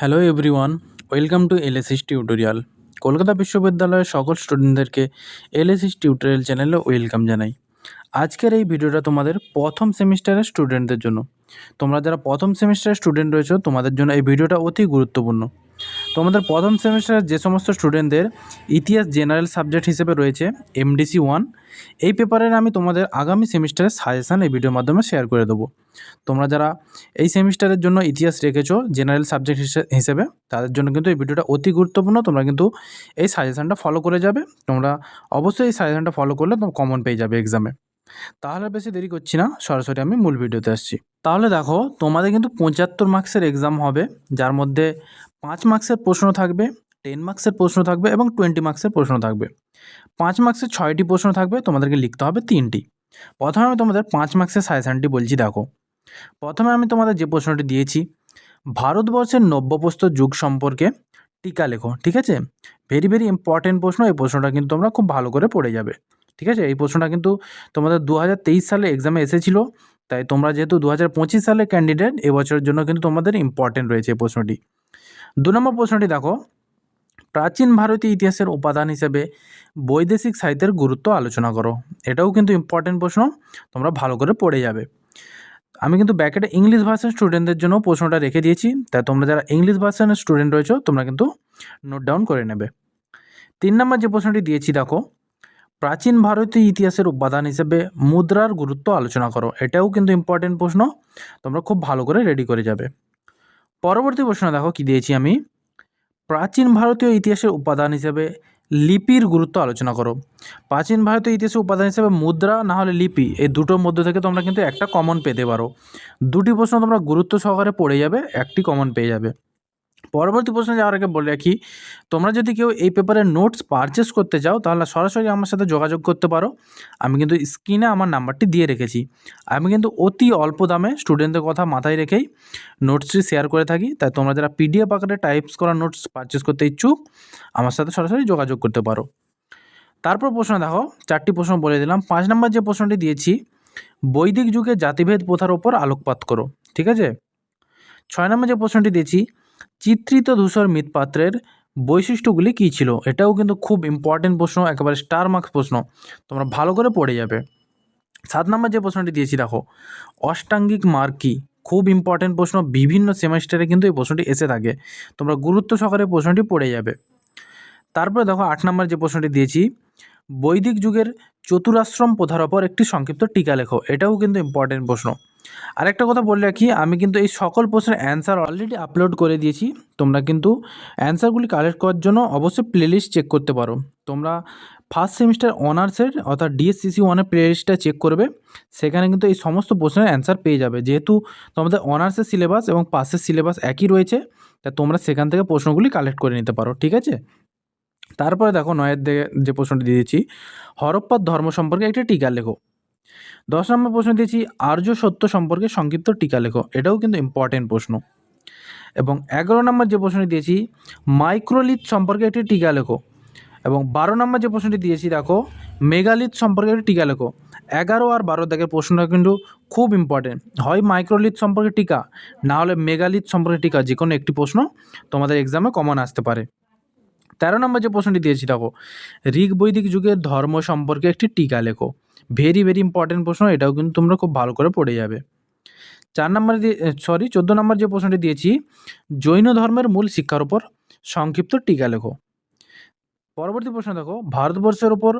Hello everyone welcome to LSS tutorial Kolkata বিশ্ববিদ্যালয়ের সকল স্টুডেন্টদেরকে এলএসএস টিউটোরিয়াল চ্যানেলে ওয়েলকাম জানাই। আজকের এই ভিডিওটা তোমাদের প্রথম সেমিস্টারের স্টুডেন্টদের জন্য। তোমরা যারা প্রথম সেমিস্টারের স্টুডেন্ট রয়েছো, তোমাদের জন্য এই ভিডিওটা অতি গুরুত্বপূর্ণ। তোমাদের প্রথম সেমিস্টারের যে সমস্ত স্টুডেন্টদের ইতিহাস জেনারেল সাবজেক্ট হিসেবে রয়েছে এমডিসি ওয়ান এই পেপারের আমি তোমাদের আগামী সেমিস্টারের সাজেশান এই ভিডিওর মাধ্যমে শেয়ার করে দেবো। তোমরা যারা এই সেমিস্টারের জন্য ইতিহাস রেখেছো জেনারেল সাবজেক্ট হিসেবে, তাদের জন্য কিন্তু এই ভিডিওটা অতি গুরুত্বপূর্ণ। তোমরা কিন্তু এই সাজেশানটা ফলো করে যাবে। তোমরা অবশ্যই এই সাজেশানটা ফলো করলে তোমরা কমন পেয়ে যাবে এক্সামে তাহলে বেশি দেরি করছি না, সরাসরি আমি মূল ভিডিওতে আসছি। তাহলে দেখো, তোমাদের কিন্তু পঁচাত্তর মার্কসের এক্সাম হবে, যার মধ্যে পাঁচ মার্কসের প্রশ্ন থাকবে, টেন মার্কসের প্রশ্ন থাকবে এবং টোয়েন্টি মার্কসের প্রশ্ন থাকবে। পাঁচ মার্কসের ছয়টি প্রশ্ন থাকবে, তোমাদেরকে লিখতে হবে তিনটি। প্রথমে আমি তোমাদের পাঁচ মার্কসের সাজেশানটি বলছি, দেখো। প্রথমে আমি তোমাদের যে প্রশ্নটি দিয়েছি, ভারতবর্ষের নব্যপ্রস্তর যুগ সম্পর্কে টিকা লেখো, ঠিক আছে? ভেরি ভেরি ইম্পর্টেন্ট প্রশ্ন, এই প্রশ্নটা কিন্তু তোমরা খুব ভালো করে পড়ে যাবে, ঠিক আছে? এই প্রশ্নটা কিন্তু তোমাদের দু হাজার তেইশ সালে এক্সামে এসেছিল, তাই তোমরা যেহেতু দু সালের ক্যান্ডিডেট এবছরের জন্য কিন্তু তোমাদের ইম্পর্টেন্ট রয়েছে এই প্রশ্নটি। দু নম্বর প্রশ্নটি দেখো। প্রাচীন ভারতীয় ইতিহাসের উপাদান হিসেবে বৈদেশিক সাহিত্যের গুরুত্ব আলোচনা করো। এটাও কিন্তু ইম্পর্টেন্ট প্রশ্ন, তোমরা ভালো করে পড়ে যাবে। আমি কিন্তু ব্যাকেটে ইংলিশ ভার্সন স্টুডেন্টদের জন্য প্রশ্নটা রেখে দিয়েছি তাই তোমরা যারা ইংলিশ ভার্সনের স্টুডেন্ট রয়েছো, তোমরা কিন্তু নোট ডাউন করে নেবে। তিন নম্বর যে প্রশ্নটি দিয়েছি দেখো, প্রাচীন ভারতীয় ইতিহাসের উপাদান হিসেবে মুদ্রার গুরুত্ব আলোচনা করো। এটাও কিন্তু ইম্পর্টেন্ট প্রশ্ন, তোমরা খুব ভালো করে রেডি করে যাবে। পরবর্তী প্রশ্ন দেখো কি দিয়েছি আমি? প্রাচীন ভারতীয় ইতিহাসের উপাদান হিসেবে লিপির গুরুত্ব আলোচনা করো। প্রাচীন ভারতীয় ইতিহাসের উপাদান হিসেবে মুদ্রা না হলে লিপি, এই দুটোর মধ্যে থেকে তোমরা কিন্তু একটা কমন পেতে পারো। দুটি প্রশ্ন তোমরা গুরুত্ব সহকারে পড়ে যাবে, একটি কমন পেয়ে যাবে। পরবর্তী প্রশ্নে যাওয়ার আগে বলে রাখি, তোমরা যদি কেউ এই পেপারের নোটস পারচেস করতে চাও তাহলে সরাসরি আমার সাথে যোগাযোগ করতে পারো। আমি কিন্তু স্ক্রিনে আমার নাম্বারটি দিয়ে রেখেছি। আমি কিন্তু অতি অল্প দামে স্টুডেন্টদের কথা মাথায় রেখেই নোটসটি শেয়ার করে থাকি। তাই তোমরা যারা পিডিএফ আকারে টাইপস করা নোটস পারচেস করতে ইচ্ছুক, আমার সাথে সরাসরি যোগাযোগ করতে পারো। তারপর প্রশ্ন দেখো, চারটি প্রশ্ন বলে দিলাম। পাঁচ নম্বর যে প্রশ্নটি দিয়েছি, বৈদিক যুগে জাতিভেদ প্রথার ওপর আলোকপাত করো, ঠিক আছে? ছয় নম্বর যে প্রশ্নটি দিয়েছি চিত্রিত ধূসর মৃৎপাত্রের বৈশিষ্ট্যগুলি কী ছিল? এটাও কিন্তু খুব ইম্পর্টেন্ট প্রশ্ন, একেবারে স্টার মার্কস প্রশ্ন। তোমরা ভালো করে পড়ে যাবে। সাত নম্বর যে প্রশ্নটি দিয়েছি, দেখো, অষ্টাঙ্গিক মার্ক কী? খুব ইম্পর্টেন্ট প্রশ্ন, বিভিন্ন সেমেস্টারে কিন্তু এই প্রশ্নটি এসে থাকে। তোমরা গুরুত্ব সহকারে প্রশ্নটি পড়ে যাবে। তারপরে দেখো, আট নম্বর যে প্রশ্নটি দিয়েছি, বৈদিক যুগের চতুরাশ্রম প্রথার ওপর একটি সংক্ষিপ্ত টিকা লেখো। এটাও কিন্তু ইম্পর্টেন্ট প্রশ্ন। আরেকটা কথা বলে রাখি, আমি কিন্তু এই সকল প্রশ্নের অ্যান্সার অলরেডি আপলোড করে দিয়েছি। তোমরা কিন্তু অ্যান্সারগুলি কালেক্ট করার জন্য অবশ্যই প্লেলিস্ট চেক করতে পারো। তোমরা ফার্স্ট সেমিস্টার অনার্সের অর্থাৎ ডিএসসিসি ওয়ানের প্লেলিস্টটা চেক করবে। সেখানে কিন্তু এই সমস্ত প্রশ্নের অ্যান্সার পেয়ে যাবে। যেহেতু তোমাদের অনার্সের সিলেবাস এবং পাসের সিলেবাস একই রয়েছে, তা তোমরা সেখান থেকে প্রশ্নগুলি কালেক্ট করে নিতে পারো, ঠিক আছে? তারপরে দেখো নয়ের যে প্রশ্নটি দিয়েছি হরপ্পার ধর্ম সম্পর্কে একটি টিকা লেখো। দশ নম্বর প্রশ্ন দিয়েছি, আর্য সত্য সম্পর্কে সংক্ষিপ্ত টিকা লেখো। এটাও কিন্তু ইম্পর্টেন্ট প্রশ্ন। এবং এগারো নম্বর যে প্রশ্নটি দিয়েছি, মাইক্রোলিথ সম্পর্কে একটি টিকা লেখো। এবং বারো নম্বর যে প্রশ্নটি দিয়েছি, দেখো, মেগালিথ সম্পর্কে একটি টিকা লেখো। এগারো আর বারো দেখে প্রশ্নটা কিন্তু খুব ইম্পর্টেন্ট হয় মাইক্রোলিথ সম্পর্কে টিকা, না হলে মেগালিথ সম্পর্কে টিকা, যে কোনো একটি প্রশ্ন তোমাদের এক্সামে কমন আসতে পারে। তেরো নম্বর যে প্রশ্নটি দিয়েছি, দেখো ঋগ বৈদিক যুগের ধর্ম সম্পর্কে একটি টিকা লেখো। ভেরি ভেরি ইম্পর্টেন্ট প্রশ্ন, এটাও কিন্তু তোমরা খুব ভালো করে পড়ে যাবে। চার নম্বরে সরি চোদ্দ নম্বর যে প্রশ্নটি দিয়েছি, জৈন ধর্মের মূল শিক্ষার উপর সংক্ষিপ্ত টিকা লেখো। পরবর্তী প্রশ্ন দেখো, ভারতবর্ষের ওপর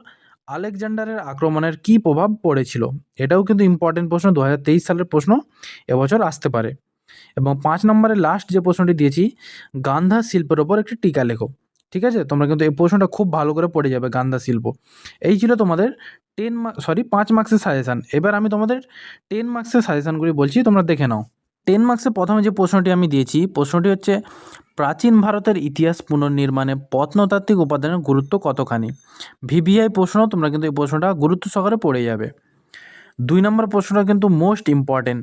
আলেকজান্ডারের আক্রমণের কী প্রভাব পড়েছিল? এটাও কিন্তু ইম্পর্টেন্ট প্রশ্ন দু হাজার তেইশ সালের প্রশ্ন, এবছর আসতে পারে। এবং পাঁচ নম্বরে লাস্ট যে প্রশ্নটি দিয়েছি, গান্ধা শিল্পের ওপর একটি টিকা লেখো। ঠিক আছে? তোমরা কিন্তু এই প্রশ্নটা খুব ভালো করে পড়ে যাবে গান্ধা শিল্প। এই ছিল তোমাদের টেন মার্ক সরি পাঁচ মার্ক্সের সাজেশান এবার আমি তোমাদের টেন মার্ক্সের সাজেশানগুলি বলছি, তোমরা দেখে নাও। টেন মার্কসে প্রথমে যে প্রশ্নটি আমি দিয়েছি, প্রশ্নটি হচ্ছে, প্রাচীন ভারতের ইতিহাস পুনর্নির্মাণে প্রত্নতাত্ত্বিক উপাদানের গুরুত্ব কতখানি? ভিভিআই প্রশ্ন তোমরা কিন্তু এই প্রশ্নটা গুরুত্ব সহকারে পড়ে যাবে। দুই নম্বর প্রশ্নটা কিন্তু মোস্ট ইম্পর্টেন্ট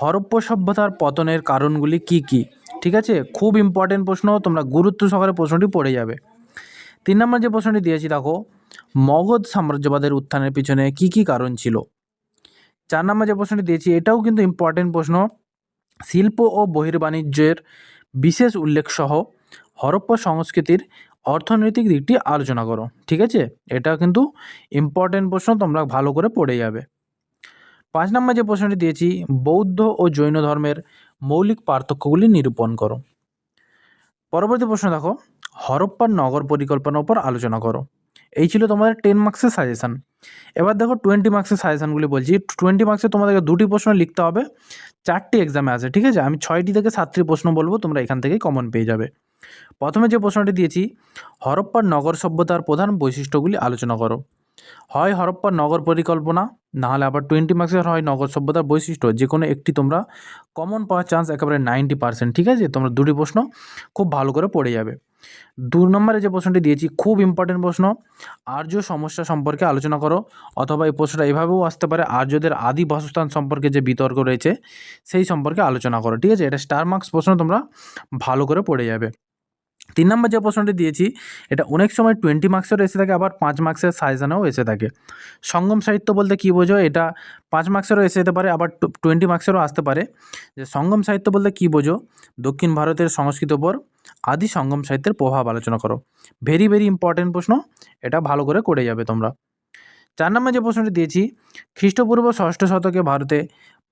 হরপ্প সভ্যতার পতনের কারণগুলি কি কি? ঠিক আছে? খুব ইম্পর্টেন্ট প্রশ্ন, তোমরা গুরুত্ব সহকারে প্রশ্নটি পড়ে যাবে। তিন নম্বর যে প্রশ্নটি দিয়েছি, দেখো, মগধ সাম্রাজ্যবাদের উত্থানের পিছনে কি কি কারণ ছিল? চার নম্বর যে প্রশ্নটি দিয়েছি, এটাও কিন্তু ইম্পর্টেন্ট প্রশ্ন। শিল্প ও বহির্বাণিজ্যের বিশেষ উল্লেখ সহ হরপ্পা সংস্কৃতির অর্থনৈতিক দিকটি আলোচনা করো, ঠিক আছে? এটা কিন্তু ইম্পর্টেন্ট প্রশ্ন, তোমরা ভালো করে পড়ে যাবে। পাঁচ নম্বর যে প্রশ্নটি দিয়েছি, বৌদ্ধ ও জৈন ধর্মের মৌলিক পার্থক্যগুলি নিরূপণ করো। পরবর্তী প্রশ্ন দেখো হরপ্পার নগর পরিকল্পনার উপর আলোচনা করো। এই ছিল তোমাদের টেন মার্কসের সাজেশান এবার দেখো টোয়েন্টি মার্কসের সাজেশানগুলি বলছি। টোয়েন্টি মার্কসে তোমাদেরকে দুটি প্রশ্ন লিখতে হবে, চারটি এক্সামে আছে, ঠিক আছে? আমি ছয়টি থেকে সাতটি প্রশ্ন বলব, তোমরা এখান থেকেই কমন পেয়ে যাবে। প্রথমে যে প্রশ্নটি দিয়েছি হরপ্পার নগর সভ্যতার প্রধান বৈশিষ্ট্যগুলি আলোচনা করো। হয় হরপ্পার নগর পরিকল্পনা না হলে আবার টোয়েন্টি মার্কসের হয় নগর সভ্যতার বৈশিষ্ট্য যে কোনো একটি তোমরা কমন পাওয়ার চান্স একেবারে নাইনটি পার্সেন্ট ঠিক আছে? তোমরা দুটি প্রশ্ন খুব ভালো করে পড়ে যাবে। দু নম্বরে যে প্রশ্নটি দিয়েছি, খুব ইম্পর্টেন্ট প্রশ্ন, আর্য সমস্যা সম্পর্কে আলোচনা করো, অথবা এই প্রশ্নটা এভাবেও আসতে পারে, আর্যদের আদি বাসস্থান সম্পর্কে যে বিতর্ক রয়েছে, সেই সম্পর্কে আলোচনা করো, ঠিক আছে? এটা স্টার মার্কস প্রশ্ন, তোমরা ভালো করে পড়ে যাবে। তিন নম্বর যে প্রশ্নটি দিয়েছি, এটা অনেক সময় টোয়েন্টি মার্কসেরও এসে থাকে, আবার পাঁচ মার্কসের সাইজানেও এসে থাকে। সঙ্গম সাহিত্য বলতে কী বোঝো এটা পাঁচ মার্কসেরও এসে যেতে পারে, আবার টোয়েন্টি মার্কসেরও আসতে পারে। যে সঙ্গম সাহিত্য বলতে কী বোঝো? দক্ষিণ ভারতের সংস্কৃতির ওপর আদি সঙ্গম সাহিত্যের প্রভাব আলোচনা করো। ভেরি ভেরি ইম্পর্টেন্ট প্রশ্ন, এটা ভালো করে করে যাবে তোমরা। চার নম্বর যে প্রশ্নটি দিয়েছি, খ্রিস্টপূর্ব ষষ্ঠ শতকে ভারতে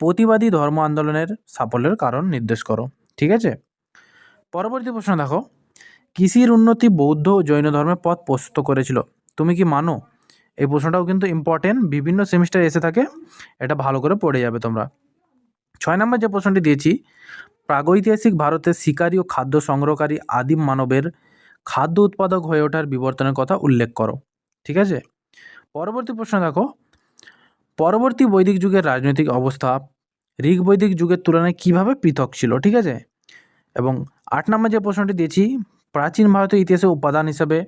প্রতিবাদী ধর্ম আন্দোলনের সাফল্যের কারণ নির্দেশ করো। ঠিক আছে? পরবর্তী প্রশ্ন দেখো। কৃষির উন্নতি বৌদ্ধ ও জৈন ধর্মের পথ প্রস্তুত করেছিল। তুমি কি মানো? এই প্রশ্নটাও কিন্তু ইম্পর্টেন্ট বিভিন্ন সেমিস্টার এসে থাকে, এটা ভালো করে পড়ে যাবে তোমরা। ছয় নম্বর যে প্রশ্নটি দিয়েছি, প্রাগৈতিহাসিক ভারতের শিকারী ও খাদ্য সংগ্রহকারী আদিম মানবের খাদ্য উৎপাদক হয়ে ওঠার বিবর্তনের কথা উল্লেখ করো। ঠিক আছে? পরবর্তী প্রশ্ন দেখো, পরবর্তী বৈদিক যুগের রাজনৈতিক অবস্থা ঋগ বৈদিক যুগের তুলনায় কীভাবে পৃথক ছিল? ঠিক আছে? এবং আট নম্বর যে প্রশ্নটি দিয়েছি প্রাচীন ভারতের ইতিহাসে উপাদান হিসেবে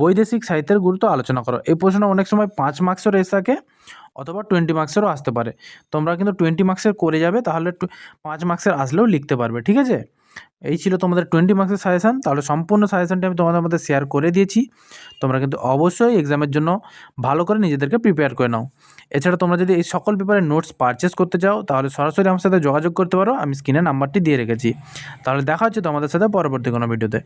বৈদেশিক সাহিত্যের গুরুত্ব আলোচনা করো। এই প্রশ্ন অনেক সময় পাঁচ মার্কসেরও এসে থাকে অথবা টোয়েন্টি মার্কসেরও আসতে পারে। তোমরা কিন্তু টোয়েন্টি মার্কসের করে যাবে, তাহলে পাঁচ মার্কসের আসলেও লিখতে পারবে, ঠিক আছে? এই ছিল তোমাদের টোয়েন্টি মার্কসের সাজেশান তাহলে সম্পূর্ণ সাজেশানটি আমি তোমাদের মধ্যে শেয়ার করে দিয়েছি। তোমরা কিন্তু অবশ্যই এক্সামের জন্য ভালো করে নিজেদেরকে প্রিপেয়ার করে নাও। এছাড়া তোমরা যদি এই সকল পেপারের নোটস পারচেস করতে চাও, তাহলে সরাসরি আমার সাথে যোগাযোগ করতে পারো, আমি স্ক্রিনে নাম্বারটি দিয়ে রেখেছি। তাহলে দেখা হচ্ছে তোমাদের সাথে পরবর্তী কোনো ভিডিওতে